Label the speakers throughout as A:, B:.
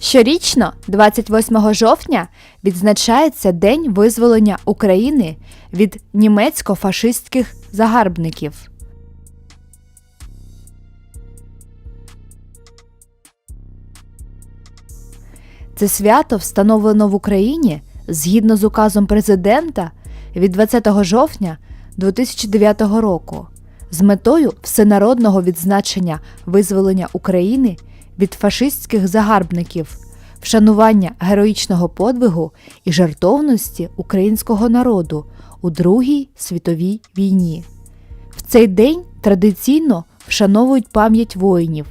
A: Щорічно, 28 жовтня, відзначається День визволення України від німецько-фашистських загарбників. Це свято встановлено в Україні згідно з указом президента від 20 жовтня 2009 року з метою всенародного відзначення визволення України від фашистських загарбників, вшанування героїчного подвигу і жертовності українського народу у Другій світовій війні. В цей день традиційно вшановують пам'ять воїнів,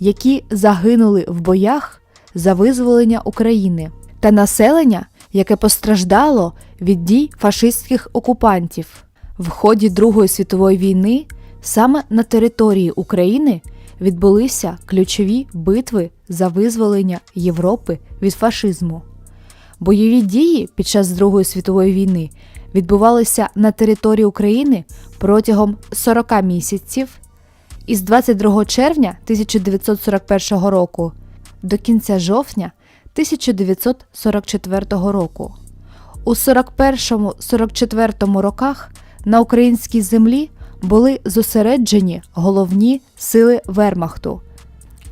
A: які загинули в боях за визволення України та населення, яке постраждало від дій фашистських окупантів. В ході Другої світової війни саме на території України відбулися ключові битви за визволення Європи від фашизму. Бойові дії під час Другої світової війни відбувалися на території України протягом 40 місяців із 22 червня 1941 року до кінця жовтня 1944 року. У 41-44 роках на українській землі були зосереджені головні сили Вермахту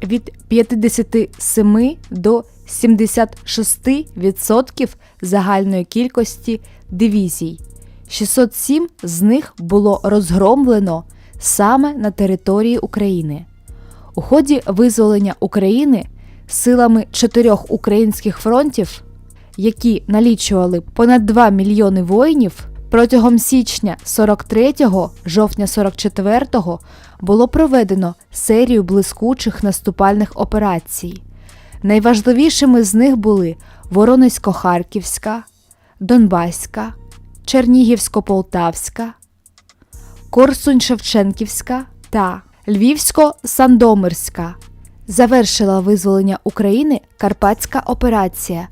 A: від 57 до 76% загальної кількості дивізій. 607 з них було розгромлено саме на території України. У ході визволення України силами чотирьох українських фронтів, які налічували понад 2 мільйони воїнів, протягом січня 43-го, жовтня 44-го було проведено серію блискучих наступальних операцій. Найважливішими з них були Воронезько-Харківська, Донбаська, Чернігівсько-Полтавська, Корсунь-Шевченківська та Львівсько-Сандомирська. Завершила визволення України Карпатська операція,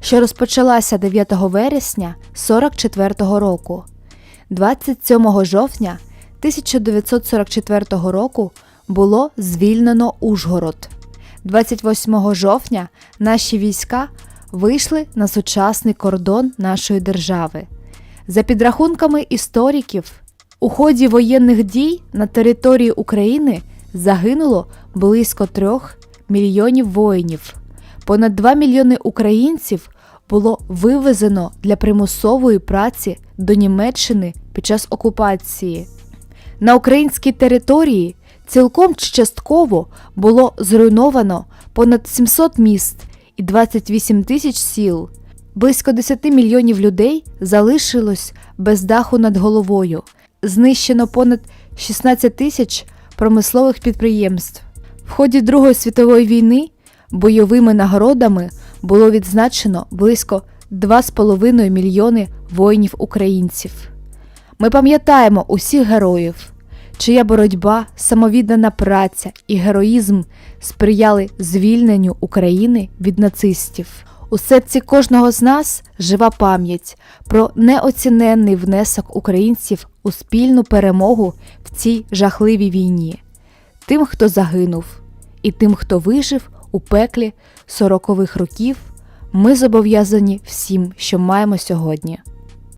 A: що розпочалася 9 вересня 44-го року. 27 жовтня 1944 року було звільнено Ужгород. 28 жовтня наші війська вийшли на сучасний кордон нашої держави. За підрахунками істориків, у ході воєнних дій на території України загинуло близько трьох мільйонів воїнів. Понад 2 мільйони українців було вивезено для примусової праці до Німеччини під час окупації. На українській території цілком чи частково було зруйновано понад 700 міст і 28 тисяч сіл. Близько 10 мільйонів людей залишилось без даху над головою. Знищено понад 16 тисяч промислових підприємств. В ході Другої світової війни бойовими нагородами було відзначено близько 2,5 мільйони воїнів українців. Ми пам'ятаємо усіх героїв, чия боротьба, самовіддана праця і героїзм сприяли звільненню України від нацистів. У серці кожного з нас жива пам'ять про неоціненний внесок українців у спільну перемогу в цій жахливій війні, тим, хто загинув, і тим, хто вижив у пеклі сорокових років, ми зобов'язані всім, що маємо сьогодні.